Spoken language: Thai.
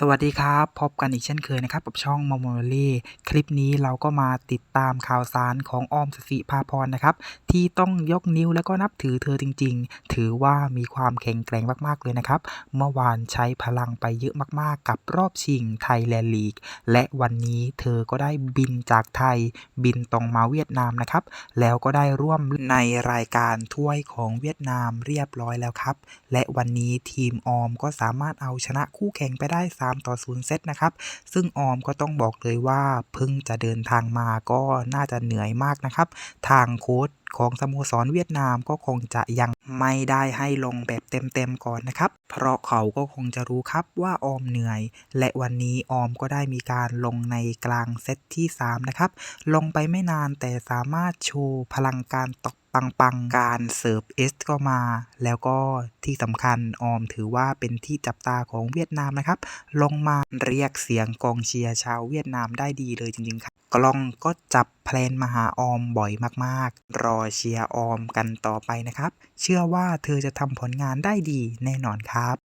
สวัสดีครับ พบกันอีกเช่นเคยนะครับ กับช่อง m o m o l y คลิปนี้เราก็มาติดตามข่าวสารของออมสสิภาพรนะครับ ที่ต้องยกนิ้วแล้วก็นับถือเธอจริง ๆ ถือว่ามีความแข็งแกร่งมากๆเลยนะครับ เมื่อวานใช้พลังไปเยอะมากๆ กับรอบชิงไทยแลนด์ลีก และวันนี้เธอก็ได้บินจากไทย บินตรงมาเวียดนามนะครับ แล้วก็ได้ร่วมในรายการถ้วยของเวียดนามเรียบร้อยแล้วครับ และวันนี้ทีมออมก็สามารถเอาชนะคู่แข่งไปได้3 ต่อ0เซตนะครับ ซึ่งออมก็ต้องบอกเลยว่าเพิ่งจะเดินทางมาก็น่าจะเหนื่อยมากนะครับ ทางโค้ชของสโมสรเวียดนามก็คงจะยังไม่ได้ให้ลงแบบเต็มๆก่อนนะครับ เพราะเขาก็คงจะรู้ครับว่าออมเหนื่อย และวันนี้ออมก็ได้มีการลงในกลางเซตที่ 3 นะครับ ลงไปไม่นานแต่สามารถโชว์พลังการตบ ปังๆ การเสิร์ฟเอสก็มา แล้วก็ที่สำคัญออมถือว่าเป็นที่จับตาของเวียดนามนะครับ ลงมาเรียกเสียงกองเชียร์ชาวเวียดนามได้ดีเลยจริงๆครับกล้องก็จับแพลนมาหาออมบ่อยมากๆ รอเชียร์ออมกันต่อไปนะครับ เชื่อว่าเธอจะทำผลงานได้ดีแน่นอนครับ